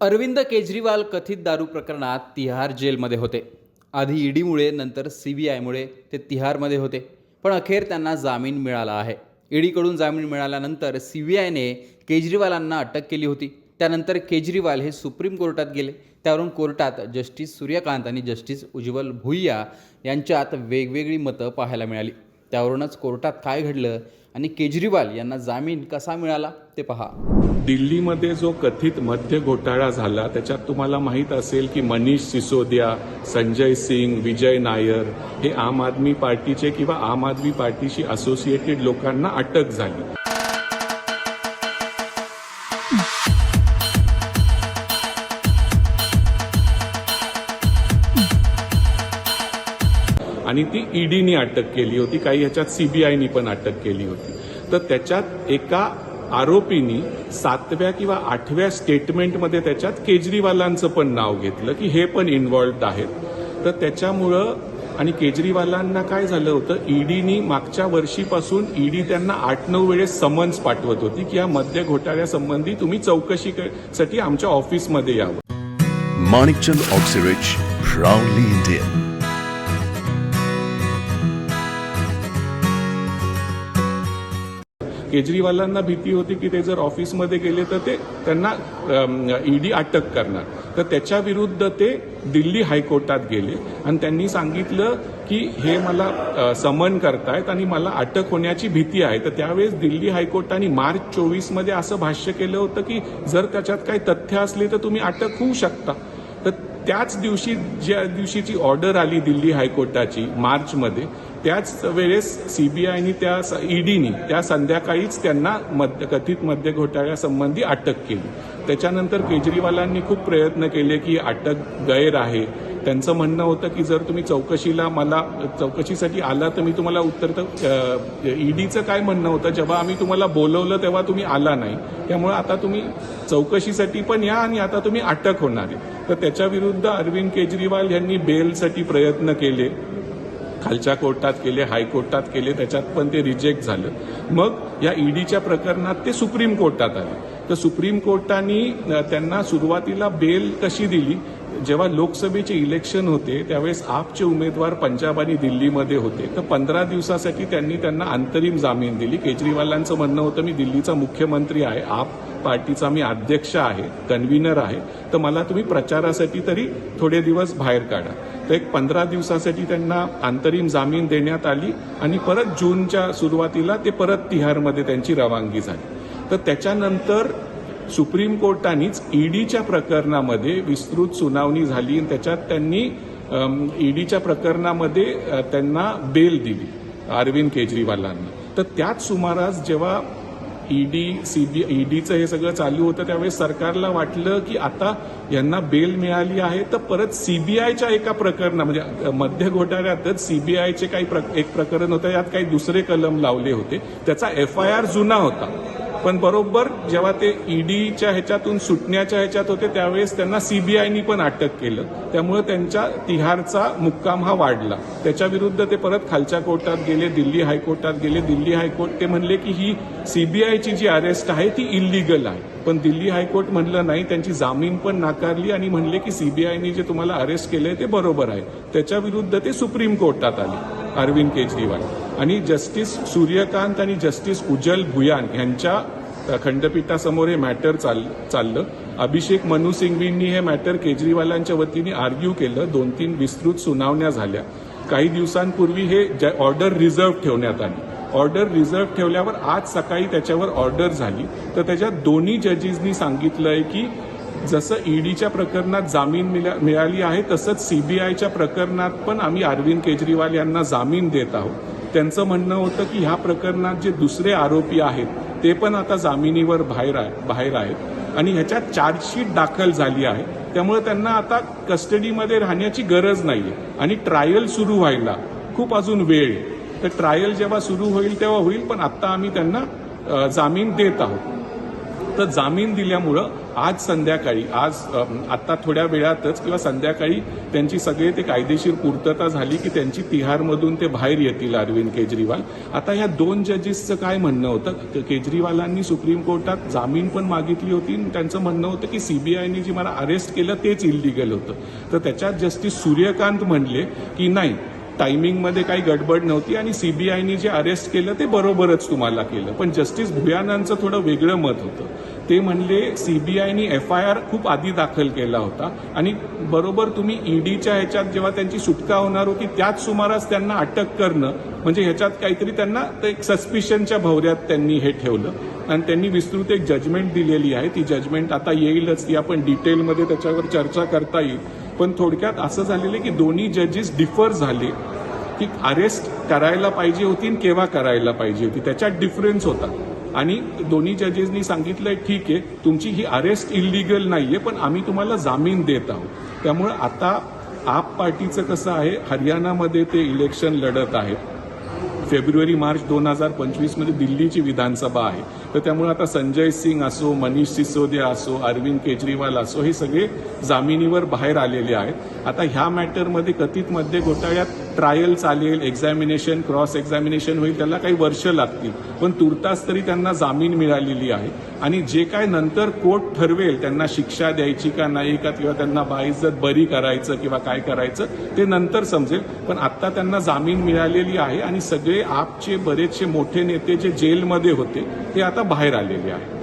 अरविंद केजरीवाल कथित दारू प्रकरणात तिहार जेलमध्ये होते. आधी ईडीमुळे नंतर सी बी आयमुळे ते तिहारमध्ये होते. पण अखेर त्यांना जामीन मिळाला आहे. ईडीकडून जामीन मिळाल्यानंतर सी बी आयने केजरीवालांना अटक केली होती. त्यानंतर केजरीवाल हे सुप्रीम कोर्टात गेले. त्यावरून कोर्टात जस्टिस सूर्यकांत आणि जस्टिस उज्ज्वल भुईया यांच्यात वेगवेगळी मतं पाहायला मिळाली. त्यावरूनच कोर्टात काय घडलं आणि केजरीवाल यांना जामीन कसा मिळाला ते पहा. दिल्लीमध्ये जो कथित मध्य घोटाळा झाला त्याच्यात तुम्हाला माहीत असेल की मनीष सिसोदिया संजय सिंग विजय नायर हे आम आदमी पार्टीचे किंवा आम आदमी पार्टीशी असोसिएटेड लोकांना अटक झाली. आणि ती ईडीनी अटक केली होती. काही ह्याच्यात सीबीआयनी पण अटक केली होती. तर त्याच्यात एका आरोपीनी सातव्या किंवा आठव्या स्टेटमेंटमध्ये त्याच्यात केजरीवालांचं पण नाव घेतलं की हे पण इन्व्हॉल्ड आहेत. तर त्याच्यामुळं आणि केजरीवालांना काय झालं होतं? ईडीनी मागच्या वर्षीपासून ईडी त्यांना आठ नऊ वेळेस समन्स पाठवत होती की या मद्य घोटाळ्यासंबंधी तुम्ही चौकशीसाठी आमच्या ऑफिसमध्ये यावं. Manikchand Oxyrich proudly Indian. केजरीवालांना भीती होती की ते जर ऑफिसमध्ये गेले तर ते त्यांना ईडी अटक करणार. तर त्याच्या विरुद्ध ते दिल्ली हायकोर्टात गेले. आणि त्यांनी सांगितलं की हे मला समन करतायत आणि मला अटक होण्याची भीती आहे. तर त्यावेळेस दिल्ली हायकोर्टाने मार्च चोवीसमध्ये असं भाष्य केलं होतं की जर त्याच्यात काही तथ्य असली तर तुम्ही अटक होऊ शकता. तर त्याच दिवशी ज्या दिवशीची ऑर्डर आली दिल्ली हायकोर्टाची मार्चमध्ये त्याच वेळेस सीबीआयनी त्या ईडीनी त्या संध्याकाळीच त्यांना मद्य कथित मद्य घोटाळ्यासंबंधी अटक केली. त्याच्यानंतर केजरीवालांनी खूप प्रयत्न केले की अटक गैर आहे. त्यांचं म्हणणं होतं की जर तुम्ही चौकशीला मला चौकशीसाठी आला तर मी तुम्हाला उत्तर तर ईडीचं काय म्हणणं होतं? जेव्हा आम्ही तुम्हाला बोलवलं तेव्हा तुम्ही आला नाही. त्यामुळे आता तुम्ही चौकशीसाठी पण या आणि आता तुम्ही अटक होणार आहे. तर त्याच्याविरुद्ध अरविंद केजरीवाल यांनी बेलसाठी प्रयत्न केले. खालच्या कोर्टात केले हायकोर्टात केले त्याच्यात पण ते रिजेक्ट झालं. मग या ईडीच्या प्रकरणात ते सुप्रीम कोर्टात आले. तर सुप्रीम कोर्टाने त्यांना सुरुवातीला बेल कशी दिली? जेव्हा लोकसभेचे इलेक्शन होते त्यावेळेस आपचे उमेदवार पंजाब आणि दिल्लीमध्ये होते. तर पंधरा दिवसासाठी त्यांनी त्यांना अंतरिम जामीन दिली. केजरीवालांचं म्हणणं होतं मी दिल्लीचा मुख्यमंत्री आहे आप पार्टीचा मी अध्यक्ष आहे कन्व्हिनर आहे. तर मला तुम्ही प्रचारासाठी तरी थोडे दिवस बाहेर काढा. तर एक पंधरा दिवसासाठी त्यांना अंतरिम जामीन देण्यात आली आणि परत जूनच्या सुरुवातीला ते परत तिहारमध्ये त्यांची रवानगी झाली. तर त्याच्यानंतर सुप्रीम कोर्टानेच ईडीच्या प्रकरणामध्ये विस्तृत सुनावणी झाली आणि त्याच्यात त्यांनी ईडीच्या प्रकरणामध्ये त्यांना बेल दिली अरविंद केजरीवालांना. तर त्याच सुमारास जेव्हा ईडी सीबी ईडीचं हे सगळं चालू होतं त्यावेळेस सरकारला वाटलं की आता यांना बेल मिळाली आहे तर परत सीबीआयच्या एका प्रकरणा म्हणजे मध्य घोटाळ्यातच सीबीआयचे काही प्र- एक प्रकरण होतं यात काही दुसरे कलम लावले होते. त्याचा एफ आय आर जुना होता. पण बरोबर जेव्हा ते ईडीच्या ह्याच्यातून सुटण्याच्या ह्याच्यात होते त्यावेळेस त्यांना सीबीआयनी पण अटक केलं. त्यामुळे त्यांच्या तिहारचा मुक्काम हा वाढला. त्याच्या विरुद्ध ते परत खालच्या कोर्टात गेले दिल्ली हायकोर्टात गेले. दिल्ली हायकोर्ट ते म्हणले की ही सीबीआयची जी अरेस्ट आहे ती इलिगल आहे. पण दिल्ली हायकोर्ट म्हणलं नाही त्यांची जामीन पण नाकारली आणि म्हणले की सीबीआयने जे तुम्हाला अरेस्ट केलंय ते बरोबर आहे. त्याच्याविरुद्ध ते सुप्रीम कोर्टात आले अरविंद केजरीवाल. आणि जस्टिस सूर्यकांत आणि जस्टिस उज्जल भुयान यांच्या खंडपीठासमोर हे मॅटर चाल चाललं. अभिषेक मनु सिंघवींनी हे मॅटर केजरीवालांच्या वतीने आर्ग्यू केलं. दोन तीन विस्तृत सुनावण्या झाल्या. काही दिवसांपूर्वी हे ऑर्डर रिझर्व्ह ठेवण्यात आली. ऑर्डर रिझर्व्ह ठेवल्यावर आज सकाळी त्याच्यावर ऑर्डर झाली. तर त्याच्यात दोन्ही जजेसनी आहे की जसं ईडीच्या प्रकरणात जामीन मिळा- मिळाली आहे तसंच सीबीआयच्या प्रकरणात पण आम्ही अरविंद केजरीवाल यांना जामीन देत आहोत. त्यांचं म्हणणं होतं की ह्या प्रकरणात जे दुसरे आरोपी आहेत ते पण आता जामिनीवर बाहेर आहे बाहेर आहेत. आणि ह्याच्यात चार्जशीट दाखल झाली आहे. त्यामुळे त्यांना आता कस्टडीमध्ये राहण्याची गरज नाही आहे आणि ट्रायल सुरू व्हायला खूप अजून वेळ तर ट्रायल जेव्हा सुरू होईल तेव्हा होईल पण आत्ता आम्ही त्यांना जामीन देत आहोत. तर जामीन दिल्यामुळं आज संध्याकाळी आज आत्ता आता थोड्या वेळातच किंवा संध्याकाळी त्यांची सगळे ते कायदेशीर पूर्तता झाली की त्यांची तिहारमधून ते बाहेर येतील अरविंद केजरीवाल. आता ह्या दोन जजेसचं काय म्हणणं होतं? केजरीवालांनी सुप्रीम कोर्टात जामीन पण मागितली होती त्यांचं म्हणणं होतं की सीबीआयने जी मला अरेस्ट केलं तेच इलिगल होतं. तर त्याच्यात जस्टिस सूर्यकांत म्हणले की नाही टायमिंगमध्ये काही गडबड नव्हती आणि सीबीआयने जे अरेस्ट केलं ते बरोबरच तुम्हाला केलं. पण जस्टिस भुयानांचं थोडं वेगळं मत होतं. ते म्हणले सीबीआयने एफ आय आर खूप आधी दाखल केला होता आणि बरोबर तुम्ही ईडीच्या ह्याच्यात जेव्हा त्यांची सुटका होणार होती त्याच सुमारास त्यांना अटक करणं म्हणजे ह्याच्यात काहीतरी त्यांना ते एक सस्पिशनच्या भवऱ्यात त्यांनी हे ठेवलं. आणि त्यांनी विस्तृत एक जजमेंट दिलेली आहे. ती जजमेंट आता येईलच ती आपण डिटेलमध्ये त्याच्यावर चर्चा करता येईल. पण थोडक्यात असं झालेलं आहे की दोन्ही जजेस डिफर झाले की अरेस्ट करायला पाहिजे होती आणि केव्हा करायला पाहिजे होती. त्याच्यात डिफरन्स होता. आणि दोन्ही जजेसनी सांगितलंय ठीक आहे तुमची ही अरेस्ट इलिगल नाहीये पण आम्ही तुम्हाला जामीन देत आहोत. त्यामुळे आता आप पार्टीचं कसं आहे हरियाणामध्ये ते इलेक्शन लढत आहेत फेब्रुवारी मार्च दोन हजार पंचवीसमध्ये दिल्लीची विधानसभा आहे. तर त्यामुळे आता संजय सिंग असो मनीष सिसोदिया असो अरविंद केजरीवाल असो हे सगळे जामिनीवर बाहेर आलेले आहेत. आता ह्या मॅटरमध्ये कथित मध्य घोटाळ्यात ट्रायल चालेल एक्झामिनेशन क्रॉस एक्झामिनेशन होईल त्याला काही वर्ष लागतील. पण तुर्तास तरी त्यांना जामीन मिळालेली आहे. आणि जे काय नंतर कोर्ट ठरवेल त्यांना शिक्षा द्यायची का नाही का किंवा त्यांना बाईजत बरी करायचं किंवा काय करायचं ते नंतर समजेल. पण आत्ता त्यांना जामीन मिळालेली आहे आणि सगळे आपचे बरेचसे मोठे नेते जे जेलमध्ये होते ते आता बाहेर आलेली आहे.